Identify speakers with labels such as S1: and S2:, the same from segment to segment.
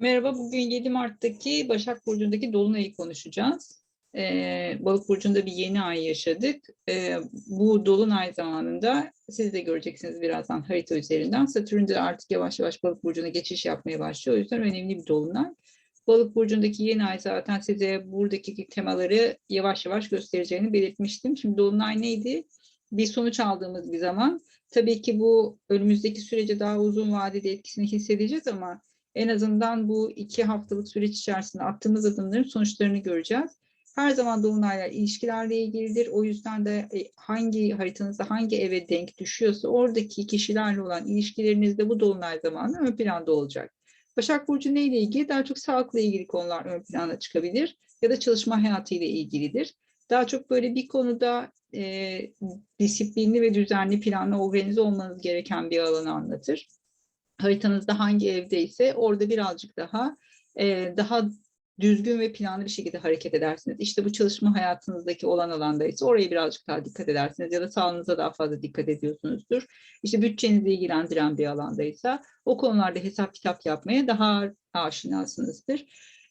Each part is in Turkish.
S1: Merhaba, bugün 7 Mart'taki Başak Burcu'ndaki Dolunay'ı konuşacağız. Ee, Balık Burcu'nda bir yeni ay yaşadık. Ee, bu Dolunay zamanında siz de göreceksiniz birazdan harita üzerinden. Satürn de artık yavaş yavaş Balık Burcu'na geçiş yapmaya başlıyor. O yüzden önemli bir Dolunay. Balık Burcu'ndaki yeni ay zaten size buradaki temaları yavaş yavaş göstereceğini belirtmiştim. Şimdi Dolunay neydi? Bir sonuç aldığımız bir zaman. Tabii ki bu önümüzdeki sürece daha uzun vadede etkisini hissedeceğiz ama en azından bu iki haftalık süreç içerisinde attığımız adımların sonuçlarını göreceğiz. Her zaman dolunaylar ilişkilerle ilgilidir. O yüzden de e, hangi haritanızda hangi eve denk düşüyorsa oradaki kişilerle olan ilişkilerinizde bu dolunay zamanı ön planda olacak. Başak Burcu ne ile ilgili? Daha çok sağlıkla ilgili konular ön plana çıkabilir ya da çalışma hayatı ile ilgilidir. Daha çok böyle bir konuda e, disiplinli ve düzenli planlı organize olmanız gereken bir alanı anlatır haritanızda hangi evdeyse orada birazcık daha e, daha düzgün ve planlı bir şekilde hareket edersiniz. İşte bu çalışma hayatınızdaki olan alandaysa oraya birazcık daha dikkat edersiniz ya da sağlığınıza daha fazla dikkat ediyorsunuzdur. İşte bütçenizi ilgilendiren bir alandaysa o konularda hesap kitap yapmaya daha aşinasınızdır.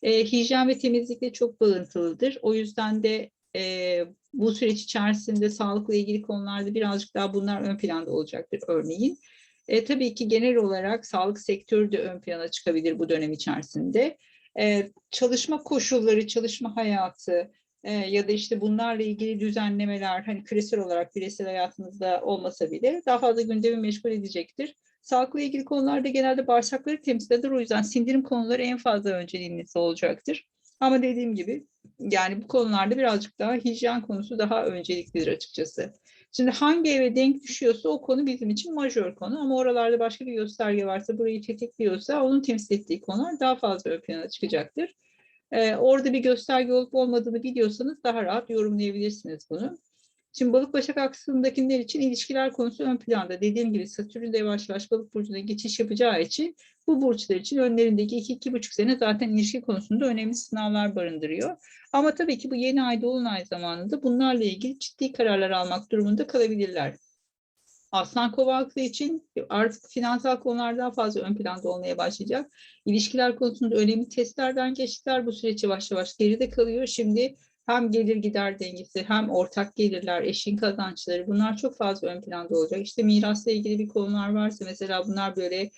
S1: E, hijyen ve temizlikle çok bağıntılıdır. O yüzden de e, bu süreç içerisinde sağlıkla ilgili konularda birazcık daha bunlar ön planda olacaktır örneğin. E, tabii ki genel olarak sağlık sektörü de ön plana çıkabilir bu dönem içerisinde. E, çalışma koşulları, çalışma hayatı e, ya da işte bunlarla ilgili düzenlemeler hani küresel olarak bireysel hayatınızda olmasa bile daha fazla gündemi meşgul edecektir. Sağlıkla ilgili konularda genelde bağırsakları temsil eder. O yüzden sindirim konuları en fazla önceliğinizde olacaktır. Ama dediğim gibi yani bu konularda birazcık daha hijyen konusu daha önceliklidir açıkçası. Şimdi hangi eve denk düşüyorsa o konu bizim için majör konu ama oralarda başka bir gösterge varsa burayı tetikliyorsa onun temsil ettiği konular daha fazla ön plana çıkacaktır. Ee, orada bir gösterge olup olmadığını biliyorsanız daha rahat yorumlayabilirsiniz bunu. Şimdi balık başak aksındakiler için ilişkiler konusu ön planda. Dediğim gibi Satürn de yavaş yavaş balık burcuna geçiş yapacağı için bu burçlar için önlerindeki iki iki buçuk sene zaten ilişki konusunda önemli sınavlar barındırıyor. Ama tabii ki bu yeni ay dolunay zamanında bunlarla ilgili ciddi kararlar almak durumunda kalabilirler. Aslan kova için artık finansal konular daha fazla ön planda olmaya başlayacak. İlişkiler konusunda önemli testlerden geçtiler. Bu süreç yavaş yavaş geride kalıyor. Şimdi hem gelir gider dengesi hem ortak gelirler, eşin kazançları bunlar çok fazla ön planda olacak. İşte mirasla ilgili bir konular varsa mesela bunlar böyle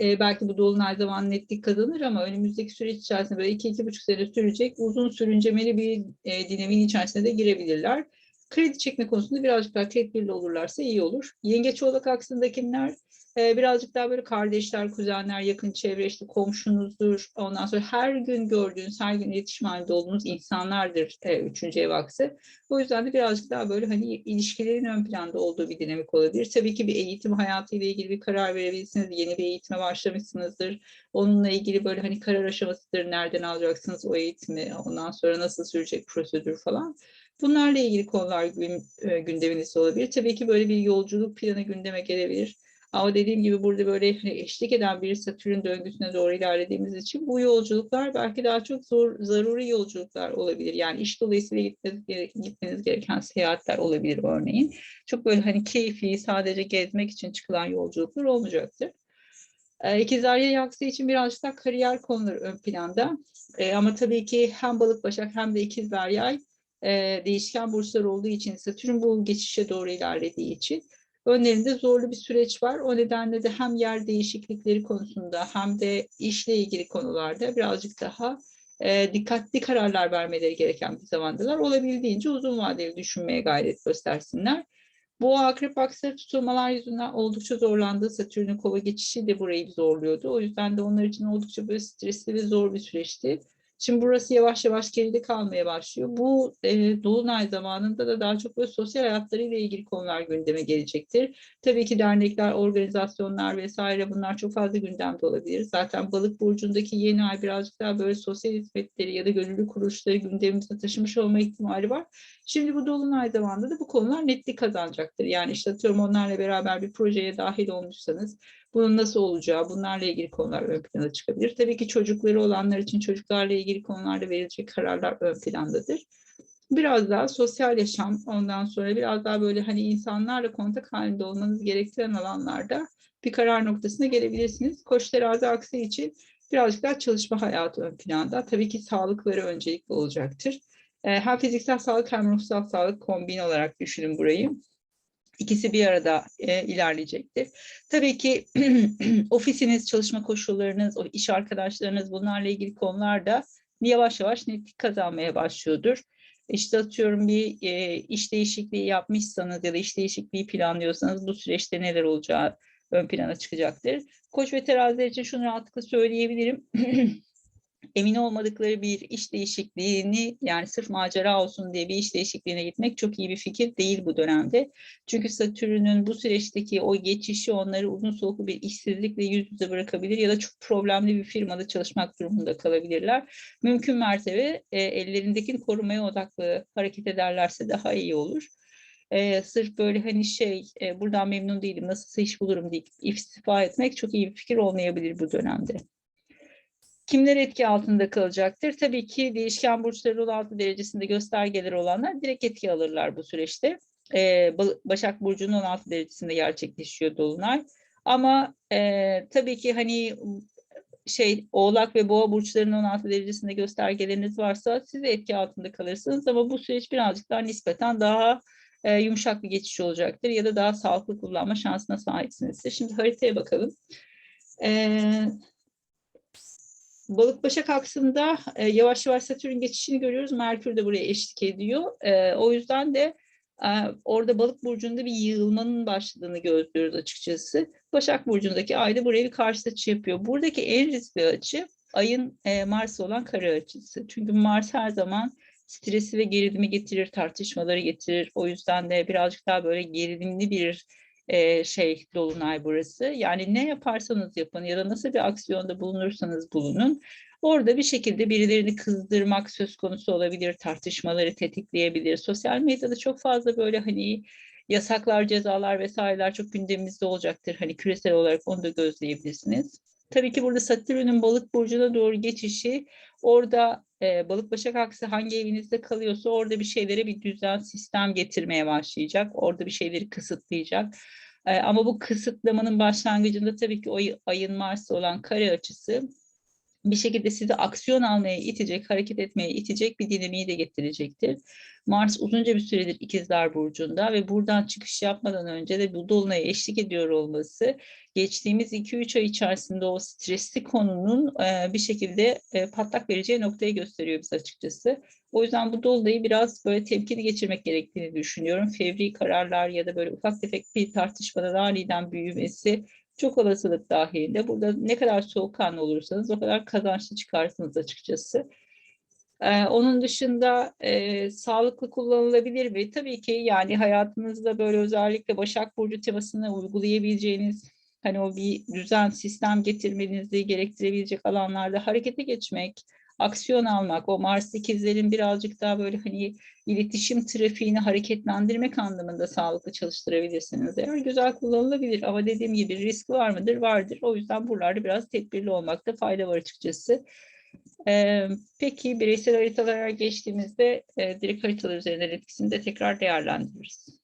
S1: e, belki bu dolunay zaman netlik kazanır ama önümüzdeki süreç içerisinde böyle iki iki buçuk sene sürecek uzun sürüncemeli bir e, dinamiğin içerisine de girebilirler. Kredi çekme konusunda birazcık daha tedbirli olurlarsa iyi olur. Yengeç oğlak aksındakiler e, birazcık daha böyle kardeşler, kuzenler, yakın çevre, işte komşunuzdur. Ondan sonra her gün gördüğünüz, her gün iletişim halinde olduğunuz insanlardır e, üçüncü ev aksı. O yüzden de birazcık daha böyle hani ilişkilerin ön planda olduğu bir dinamik olabilir. Tabii ki bir eğitim hayatıyla ilgili bir karar verebilirsiniz. Yeni bir eğitime başlamışsınızdır. Onunla ilgili böyle hani karar aşamasıdır. Nereden alacaksınız o eğitimi? Ondan sonra nasıl sürecek prosedür falan. Bunlarla ilgili konular e, gündeminizde olabilir. Tabii ki böyle bir yolculuk planı gündeme gelebilir. Ama dediğim gibi burada böyle hani eşlik eden bir Satürn döngüsüne doğru ilerlediğimiz için bu yolculuklar belki daha çok zor, zaruri yolculuklar olabilir. Yani iş dolayısıyla gitmeniz, gitmeniz gereken seyahatler olabilir örneğin. Çok böyle hani keyfi sadece gezmek için çıkılan yolculuklar olmayacaktır. E, İkizler yay aksı için birazcık daha kariyer konuları ön planda. E, ama tabii ki hem balık başak hem de ikizler yay e, değişken burçlar olduğu için Satürn bu geçişe doğru ilerlediği için önlerinde zorlu bir süreç var. O nedenle de hem yer değişiklikleri konusunda hem de işle ilgili konularda birazcık daha e, dikkatli kararlar vermeleri gereken bir zamandılar. Olabildiğince uzun vadeli düşünmeye gayret göstersinler. Bu akrep aksları tutulmalar yüzünden oldukça zorlandığı Satürn'ün kova geçişi de burayı zorluyordu. O yüzden de onlar için oldukça böyle stresli ve zor bir süreçti. Şimdi burası yavaş yavaş geride kalmaya başlıyor. Bu e, Dolunay zamanında da daha çok böyle sosyal hayatlarıyla ilgili konular gündeme gelecektir. Tabii ki dernekler, organizasyonlar vesaire bunlar çok fazla gündemde olabilir. Zaten balık burcundaki yeni ay birazcık daha böyle sosyal hizmetleri ya da gönüllü kuruluşları gündemimize taşımış olma ihtimali var. Şimdi bu Dolunay zamanında da bu konular netlik kazanacaktır. Yani işte atıyorum onlarla beraber bir projeye dahil olmuşsanız bunun nasıl olacağı, bunlarla ilgili konular ön plana çıkabilir. Tabii ki çocukları olanlar için çocuklarla ilgili konularda verilecek kararlar ön plandadır. Biraz daha sosyal yaşam, ondan sonra biraz daha böyle hani insanlarla kontak halinde olmanız gerektiren alanlarda bir karar noktasına gelebilirsiniz. Koç terazi aksi için Birazcık daha çalışma hayatı ön planda. Tabii ki sağlıkları öncelikli olacaktır. Hem fiziksel sağlık hem ruhsal sağlık kombin olarak düşünün burayı. İkisi bir arada e, ilerleyecektir. Tabii ki ofisiniz, çalışma koşullarınız, iş arkadaşlarınız bunlarla ilgili konularda yavaş yavaş netlik kazanmaya başlıyordur. İşte atıyorum bir e, iş değişikliği yapmışsanız ya da iş değişikliği planlıyorsanız bu süreçte neler olacağı ön plana çıkacaktır. Koç ve teraziler için şunu rahatlıkla söyleyebilirim. emin olmadıkları bir iş değişikliğini yani sırf macera olsun diye bir iş değişikliğine gitmek çok iyi bir fikir değil bu dönemde. Çünkü Satürn'ün bu süreçteki o geçişi onları uzun soluklu bir işsizlikle yüz yüze bırakabilir ya da çok problemli bir firmada çalışmak durumunda kalabilirler. Mümkün mertebe e, ellerindekini korumaya odaklı hareket ederlerse daha iyi olur. Ee, sırf böyle hani şey e, buradan memnun değilim nasılsa iş bulurum deyip istifa etmek çok iyi bir fikir olmayabilir bu dönemde. Kimler etki altında kalacaktır? Tabii ki değişken burçları 16 derecesinde göstergeleri olanlar direkt etki alırlar bu süreçte. Ee, Başak Burcu'nun 16 derecesinde gerçekleşiyor Dolunay. Ama e, tabii ki hani şey Oğlak ve Boğa burçlarının 16 derecesinde göstergeleriniz varsa siz de etki altında kalırsınız ama bu süreç birazcık daha nispeten daha e, yumuşak bir geçiş olacaktır ya da daha sağlıklı kullanma şansına sahipsinizdir. Şimdi haritaya bakalım. Ee, Balık Başak aksında e, yavaş yavaş Satürn geçişini görüyoruz. Merkür de buraya eşlik ediyor. E, o yüzden de e, orada Balık burcunda bir yığılmanın başladığını gözlüyoruz açıkçası. Başak burcundaki ay da buraya bir karşı açı yapıyor. Buradaki en riskli açı ayın e, Mars olan kare açısı. Çünkü Mars her zaman stresi ve gerilimi getirir, tartışmaları getirir. O yüzden de birazcık daha böyle gerilimli bir e, şey dolunay burası. Yani ne yaparsanız yapın ya da nasıl bir aksiyonda bulunursanız bulunun. Orada bir şekilde birilerini kızdırmak söz konusu olabilir, tartışmaları tetikleyebilir. Sosyal medyada çok fazla böyle hani yasaklar, cezalar vesaireler çok gündemimizde olacaktır. Hani küresel olarak onu da gözleyebilirsiniz. Tabii ki burada Satürn'ün balık burcuna doğru geçişi orada e, balık başak aksi hangi evinizde kalıyorsa orada bir şeylere bir düzen sistem getirmeye başlayacak. Orada bir şeyleri kısıtlayacak. E, ama bu kısıtlamanın başlangıcında tabii ki o ayın Mars'ta olan kare açısı bir şekilde sizi aksiyon almaya itecek, hareket etmeye itecek bir dinamiği de getirecektir. Mars uzunca bir süredir ikizler burcunda ve buradan çıkış yapmadan önce de bu dolunaya eşlik ediyor olması geçtiğimiz 2-3 ay içerisinde o stresli konunun e, bir şekilde e, patlak vereceği noktayı gösteriyor bize açıkçası. O yüzden bu dolunayı biraz böyle temkinli geçirmek gerektiğini düşünüyorum. Fevri kararlar ya da böyle ufak tefek bir tartışmadan aniden büyümesi çok olasılık dahilinde burada ne kadar soğukkanlı olursanız o kadar kazançlı çıkarsınız açıkçası. Ee, onun dışında e, sağlıklı kullanılabilir mi? Tabii ki yani hayatınızda böyle özellikle Başak Burcu temasını uygulayabileceğiniz hani o bir düzen sistem getirmenizi gerektirebilecek alanlarda harekete geçmek, aksiyon almak, o Mars ikizlerin birazcık daha böyle hani iletişim trafiğini hareketlendirmek anlamında sağlıklı çalıştırabilirsiniz. Eğer güzel kullanılabilir ama dediğim gibi risk var mıdır? Vardır. O yüzden buralarda biraz tedbirli olmakta fayda var açıkçası. Ee, peki bireysel haritalara geçtiğimizde e, direkt haritalar üzerinden etkisini de tekrar değerlendiririz.